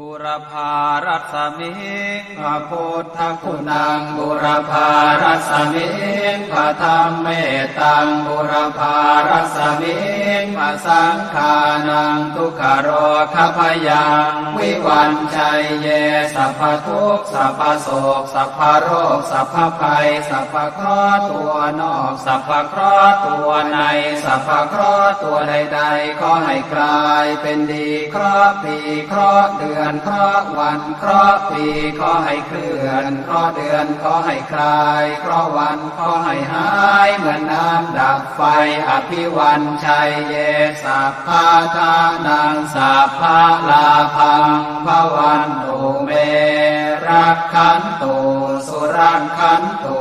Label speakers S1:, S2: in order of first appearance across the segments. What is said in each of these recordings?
S1: บุรพารัศมิ
S2: พระพุทธคุณังบุรพารัสมิพระธรรมเมตังบุรพารัสมิพระสังฆานังทุกขโรคพยัง วิวันชัยเยสัพพทุกสัพพโศกสัพพโรคสัพพภัยสัพพเคราะห์ตัวนอกสัพพเคราะห์ตัวในสัพพเคราะห์ตัวใดๆขอให้กลายเป็นดีเคราะห์ปีเคราะห์เดือนเคราะห์วันเคราะห์ปีขอให้เคลื่อนเคราะห์เดือนขอให้คลายเคราะห์วันขอให้หายเหมือนน้ำดับไฟอภิวันชัยเยสัพพาทานังสัพพาลาพังพวันตุเมรักขันตุสุรังขันตุ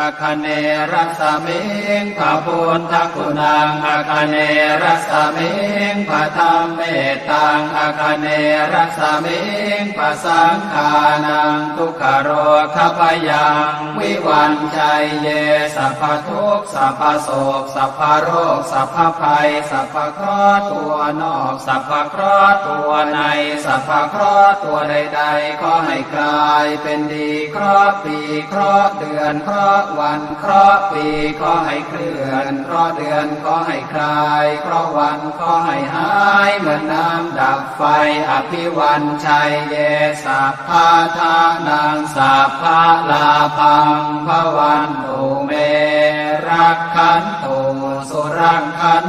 S2: อาคเนรัสมิงพระพุทธคุณังอาคเนรัสมิงพระธรรมเมตตังอาคเนรัสมิงพระสังฆานังทุกขโรคพยังวิวันชัยเยสัพพทุกสัพพโศกสัพพโรคสัพพภัยสัพพเคราะห์ตัวนอกสัพพเคราะห์ตัวในสัพพเคราะห์ตัวใดๆขอให้กลายเป็นดีเคราะห์ปีเคราะห์เดือนเคราะห์วันเคราะห์ปีขอให้เคลื่อนเคราะห์เดือนขอให้คลายเคราะห์วันขอให้หายเหมือนน้ำดับไฟอภิวันชัยเยสัพพาทานังสัพพาลาพังพวันตุเมรักขันตุสุรังขัน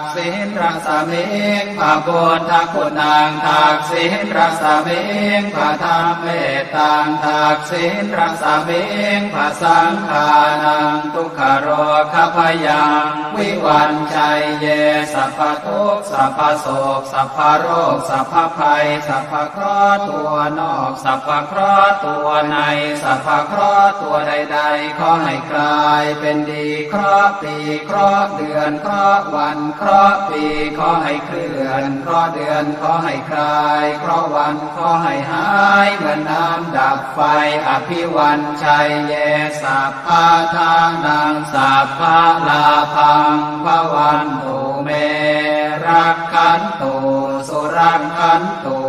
S2: กษิณรัศมิงพระพุทธคุณังทักษิณรัศมิงพระธรรมเมตตังทักษิณรัศมิงพระสังฆานังทุกขโรคพยังวิวันชัยเยสัพพทุกสัพพโศกสัพพโรคสัพพภัยสัพพเคราะห์ตัวนอกสัพพเคราะห์ตัวในสัพพเคราะห์ตัวใดๆขอให้กลายเป็นดีเคราะห์ปีเคราะห์เดือนเคราะห์วันเคราะห์ปีขอให้เคลื่อนเคราะห์เดือนขอให้คลายเคราะห์วันขอให้หายเหมือนน้ำดับไฟอภิวันชัยเยสัพพาทานังสัพพาลาพังพวันตุเมรักขันตุสุรักขันตุ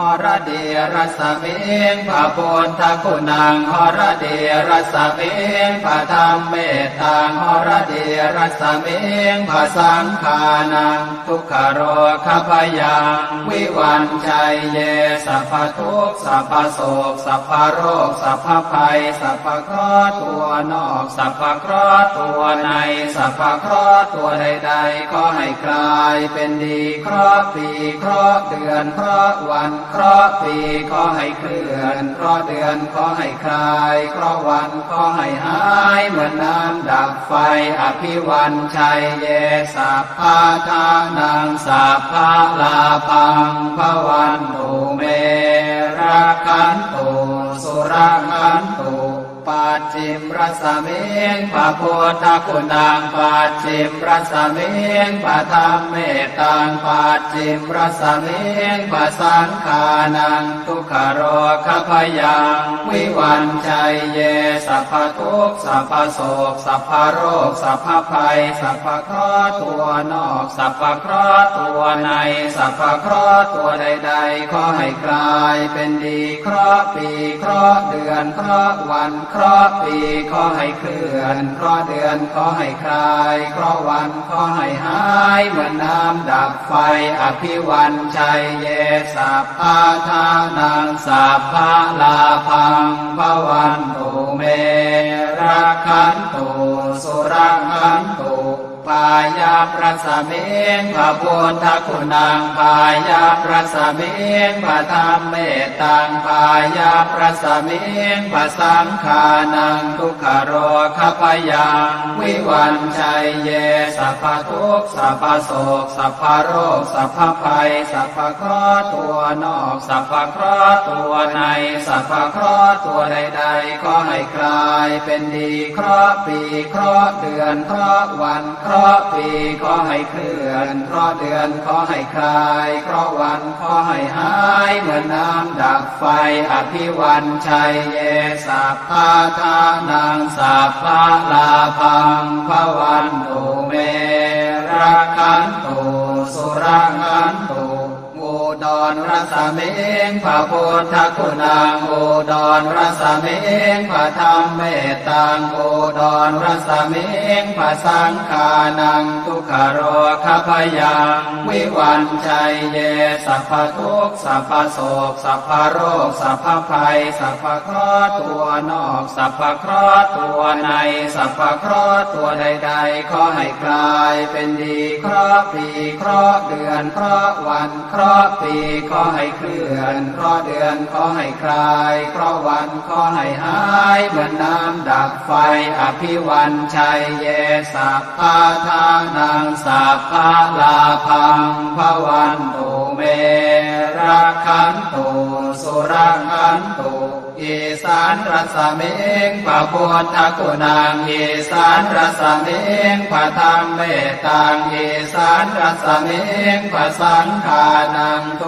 S2: หรเดียรสเมิงพระพุทธคุณังหรเดียรสเมิงพระธรรมเมตตังหรเดียรสเมิงพระสังฆานังทุกขโรคพยังวิวันชัยเยสัพพทุกสัพพโศกสัพพโรคสัพพภัยสัพพเคราะห์ตัวนอกสัพพเคราะห์ตัวในสัพพเคราะห์ตัวใดๆขอให้กลายเป็นดีเคราะห์ปีเคราะห์เดือนเคราะห์วันเคราะห์ปีขอให้เคลื่อนเคราะห์เดือนขอให้คลายเคราะห์วันขอให้หาย เหมือนน้ำดับไฟ อภิวันชัยเยสัพพาทานังสัพพาลาพังพวันตุเมรักขันตุสุรักขันตุ ปัจจิมรสเมงพระพุทธคุณังปัจจิมรสเมงพระธรรมเมตตังปัจจิมรสเมงพระสังฆานังทุกขโรคพยังวิวันชัยเยสัพพทุกสัพพโศกสัพพโรคสัพพภัยสัพพเคราะห์ตัวนอกสัพพเคราะห์ตัวในสัพพเคราะห์ตัวใดๆขอให้กลายเป็นดีเคราะห์ปีเคราะห์เดือนเคราะห์วันเคราะราะปีขอให้เคลื่อนเคราะเดือนขอให้คลายเคราะวันขอให้หายเหมือนน้ำดับไฟอภิวันชัยเยสัพพาทานังสัพพาลาพังพวันตุเมรักขันตุสุรักขันต ปายาประสมิงพระพุทธคุณังปายาประสมิงพระธรรมเมตตังปายาประสมิงพระสังฆานังทุกขโรคพยังวิวันชัยเยสัพพทุกสัพพโศกสัพพโรคสัพพภัยสัพพเคราะห์ตัวนอกสัพพเคราะห์ตัวในสัพพเคราะห์ตัวใดๆขอให้กลายเป็นดีเคราะห์ปีเคราะห์เดือนเคราะห์วันเคราะห์ราะปีขอให้เคลื่อนเคราะเดือนขอให้คลายเคราะวันขอให้หาย เหมือนน้ำดับไฟ อภิวันชัยเยสัพพาทานังสัพพาลาพังพวันตุเมรักขันตุสุรังขันตุโมดรรสเมงพระพุทธคุณังอุดรรสเมงพระธรรมเมตตังอุดรรสเมงพระสังฆานังทุกขโรคพยังวิวันชัยเยสัพพทุกสัพพโศกสัพพโรคสัพพภัยสัพพเคราะห์ตัวนอกสัพพเคราะห์ตัวในสัพพเคราะห์ตัวใดๆขอให้กลายเป็นดีเคราะห์ปีเคราะห์เดือนเคราะห์วันเคราะห์ปีขอให้เคลื่อนเคราะห์เดือนขอให้คลายเคราะห์วันขอให้หายเหมือนน้ำดับไฟอภิวันชัยเยสัพพาทานังสัพพาลาพังพวันตุเมรักขันตุสุรักขันตุอีสานรัสเมงพระพุทธกุณังอีสานรัสเมงพระธรรมเมตตังอีสานรัสเมงพระสังฆาน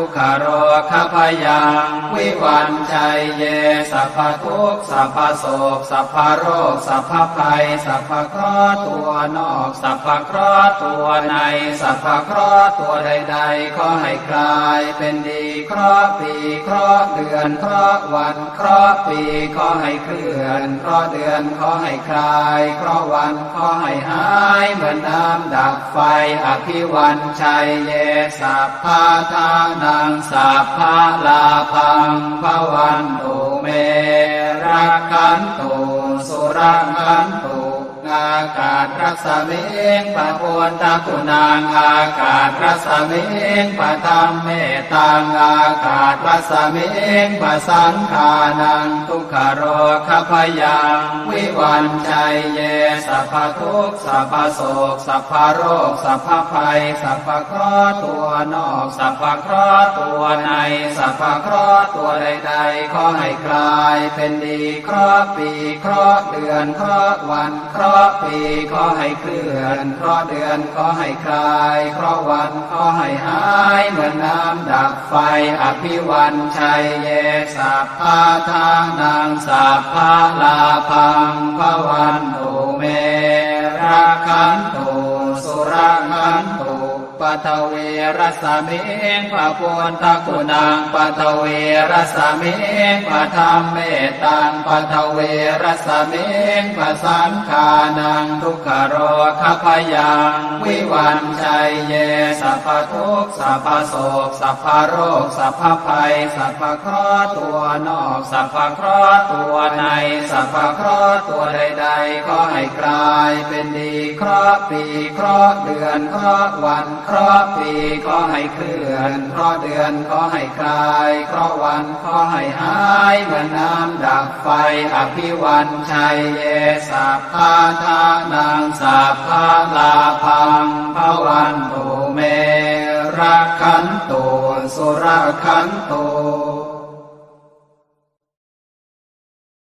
S2: ทุกขโรคพยัง วิวันชัยเย สัพพทุกสัพพโศก สัพพโรค สัพพภัย สัพพเคราะห์ตัวนอก สัพพเคราะห์ตัวใน สัพพเคราะห์ตัวใดๆขอให้กลายเป็นดีเคราะห์ปีเคราะห์เดือนเคราะห์วันเคราะห์ปีขอให้เคลื่อนเคราะห์เดือนขอให้คลายเคราะห์วันขอให้หายเหมือนน้ำดับไฟอภิวันชัยเยสัพพทานังสัพพะลาพังพวันตุเมรักขันตุสุรักขันตุ อากาศรัศเมงปะพวนตาคุณางอากาศรัศเมงปะธรรมเมตตังอากาศรัศเมงปะสังขานังทุกขโรคพยังวิวันชัยเยสัพพทุกสัพพโศกสัพพโรคสัพพภัยสัพพเคราะห์ตัวนอกสัพพเคราะห์ตัวในสัพพเคราะห์ตัวใดๆขอให้กลายเป็นดีเคราะห์ปีเคราะห์เดือนเคราะห์วันเคราะห์ปีขอให้เคลื่อน เพราะเดือนขอให้คลาย เพราะวันขอให้หาย เหมือนน้ำดับไฟ อภิวันชัยเยสัพพาทานังสัพพาลาพังพวันตุเมรักขันตุสุรังขัน ปัทเวรสเมงพระพุทธคุณังปัทเวรสเมงพระธรรมเมตังปัทเวรสเมงพระสังฆานังทุกขโรคพยังวิวันชัยเยสัพพทุกสัพพโศกสัพพโรคสัพพภัยสัพพเคราะห์ตัวนอกสัพพเคราะห์ตัวในสัพพเคราะห์ตัวใดๆขอให้กลายเป็นดีเคราะห์ปีเคราะห์เดือนเคราะห์วันเคราะปีขอให้เคลื่อนเคราะเดือนขอให้คลายเคราะวันขอให้หายเหมือนน้ำดับไฟอภิวันชัยเยสัพพาทานังสัพพาลาพังพวันตุเมรักขันตุสุรขันตุ